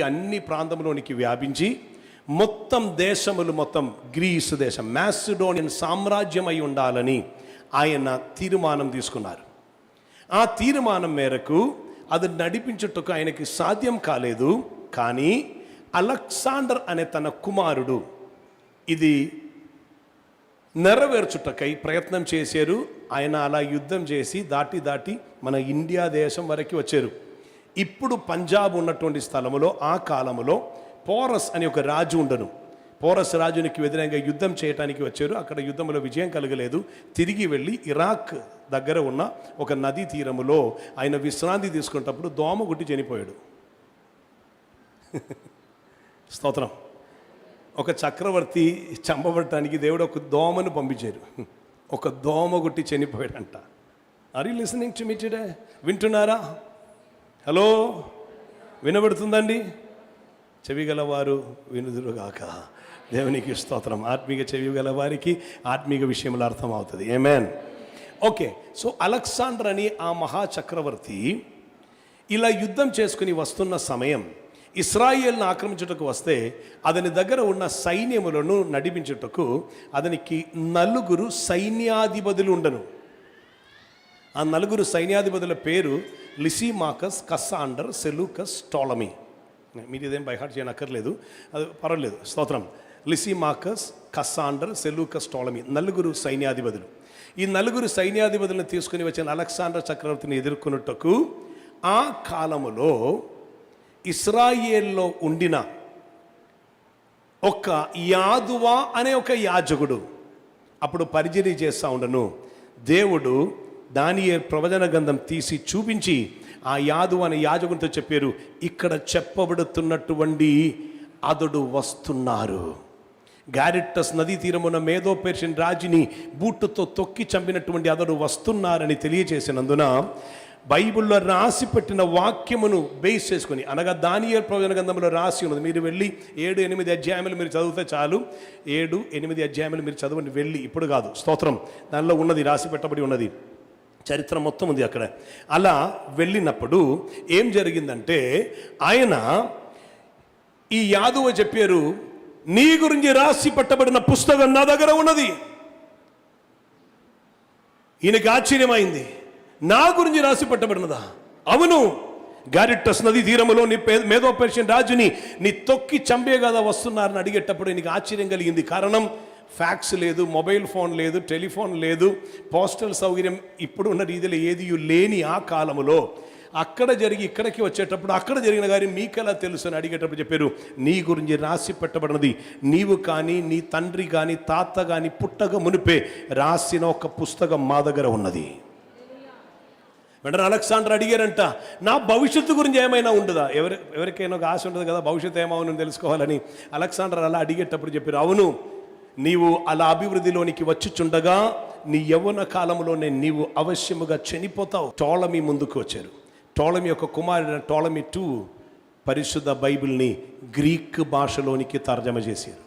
అన్ని ప్రాంతంలోనికి వ్యాపించి మొత్తం దేశములు మొత్తం గ్రీసు దేశం మ్యాసిడోనియన్ సామ్రాజ్యం అయి ఉండాలని ఆయన తీర్మానం తీసుకున్నారు. ఆ తీర్మానం మేరకు అది నడిపించుటకు ఆయనకి సాధ్యం కాలేదు. కానీ అలెక్సాండర్ అనే తన కుమారుడు ఇది నెరవేర్చుటకై ప్రయత్నం చేశారు. ఆయన అలా యుద్ధం చేసి దాటి దాటి మన ఇండియా దేశం వరకు వచ్చారు. ఇప్పుడు పంజాబ్ ఉన్నటువంటి స్థలములో ఆ కాలములో పోరస్ అని ఒక రాజు ఉండను. పోరస్ రాజునికి వ్యతిరేకంగా యుద్ధం చేయడానికి వచ్చారు. అక్కడ యుద్ధంలో విజయం కలగలేదు. తిరిగి వెళ్ళి ఇరాక్ దగ్గర ఉన్న ఒక నదీ తీరములో ఆయన విశ్రాంతి తీసుకునేటప్పుడు దోమ గుట్టి చనిపోయాడు. స్తోత్రం. ఒక చక్రవర్తి చంపబడటానికి దేవుడు ఒక దోమను పంపించారు. ఒక దోమ గుట్టి చనిపోయాడంట. Are you listening to me today వింటున్నారా? హలో వినబడుతుందండి? చెవి గలవారు వినుదురుగాక. దేవునికి స్తోత్రం. ఆత్మీయ చెవి గల వారికి ఆత్మీయ విషయంలో అర్థం అవుతుంది ఏమేన్ ఓకే సో అలెగ్జాండర్ అని ఆ మహా చక్రవర్తి ఇలా యుద్ధం చేసుకుని వస్తున్న సమయం ఇస్రాయేల్ను ఆక్రమించుటకు వస్తే అతని దగ్గర ఉన్న సైన్యములను నడిపించుటకు అతనికి నలుగురు సైన్యాధిపతులు ఉండను ఆ నలుగురు సైన్యాధిపతుల పేరు లిసిమాకస్ కస్సాండర్ సెలూకస్ టోలమీ మీరు ఇదేం బైహార్ట్ చేయనక్కర్లేదు అది పర్వాలేదు స్తోత్రం. లిసిమాకస్ కస్సాండర్ సెలూకస్ టోలమీ నలుగురు సైన్యాధిపతులు. ఈ నలుగురు సైన్యాధిపతులను తీసుకుని వచ్చిన అలెగ్జాండర్ చక్రవర్తిని ఎదుర్కొనుటకు ఆ కాలములో ఇస్రాయేల్లో ఉండిన ఒక యాదువా అనే ఒక యాజకుడు అప్పుడు పరిచర్య చేస్తూ ఉండను. దేవుడు దాని ప్రవచన గంధం తీసి చూపించి ఆ యాదు అనే యాజకునితో చెప్పారు ఇక్కడ చెప్పబడుతున్నటువంటి అతడు వస్తున్నారు. గారిట్టస్ నదీ తీరమున మేధో పేర్చిన రాజుని బూట్టుతో తొక్కి చంపినటువంటి అతడు వస్తున్నారని తెలియజేసినందున బైబిల్లో రాసి పెట్టిన వాక్యమును బేస్ చేసుకుని అనగా దానియల్ ప్రవచన గ్రంథంలో రాసి ఉన్నది. మీరు వెళ్ళి ఏడు ఎనిమిది అధ్యాయములు మీరు చదివితే చాలు. ఏడు ఎనిమిది అధ్యాయములు మీరు చదవండి వెళ్ళి. ఇప్పుడు కాదు స్తోత్రం. దానిలో ఉన్నది రాసి పెట్టబడి ఉన్నది. చరిత్ర మొత్తం ఉంది అక్కడ. అలా వెళ్ళినప్పుడు ఏం జరిగిందంటే ఆయన ఈ యాదవ చెప్పారు నీ గురించి రాసి పట్టబడిన పుస్తకం నా దగ్గర ఉన్నది. ఈయనకి ఆశ్చర్యమైంది నా గురించి రాసి పట్టబడినదా? అవును గారిట్టస్ నది తీరములో నీ మేధో పెర్షియన్ రాజుని నీ తొక్కి చంపే కదా వస్తున్నారని అడిగేటప్పుడు నీకు ఆశ్చర్యం కలిగింది. కారణం ఫ్యాక్స్ లేదు మొబైల్ ఫోన్ లేదు టెలిఫోన్ లేదు పోస్టల్ సౌకర్యం ఇప్పుడు ఉన్న రీతిలో ఏది లేని ఆ కాలములో అక్కడ జరిగి ఇక్కడికి వచ్చేటప్పుడు అక్కడ జరిగిన గారి మీకెలా తెలుసు అని అడిగేటప్పుడు చెప్పారు నీ గురించి రాసి పెట్టబడినది. నీవు కానీ నీ తండ్రి కానీ తాత కానీ పుట్టక మునిపే రాసిన ఒక పుస్తకం మా దగ్గర ఉన్నది. వెంటనే అలెక్సాండర్ అడిగారంట నా భవిష్యత్తు గురించి ఏమైనా ఉండదా ఎవరి ఎవరికైనా ఒక ఆశ ఉంటుంది కదా భవిష్యత్తు ఏమవును తెలుసుకోవాలని. అలెక్సాండర్ అలా అడిగేటప్పుడు చెప్పారు అవును నీవు అలా అభివృద్ధిలోనికి వచ్చుచుండగా నీ యవ్వన కాలంలోనే నీవు అవశ్యముగా చనిపోతావు. టోళమి ముందుకు వచ్చారు. టోళమి యొక్క కుమారుడు టోళమి టూ పరిశుద్ధ బైబిల్ని గ్రీక్ భాషలోనికి తర్జమ చేశారు.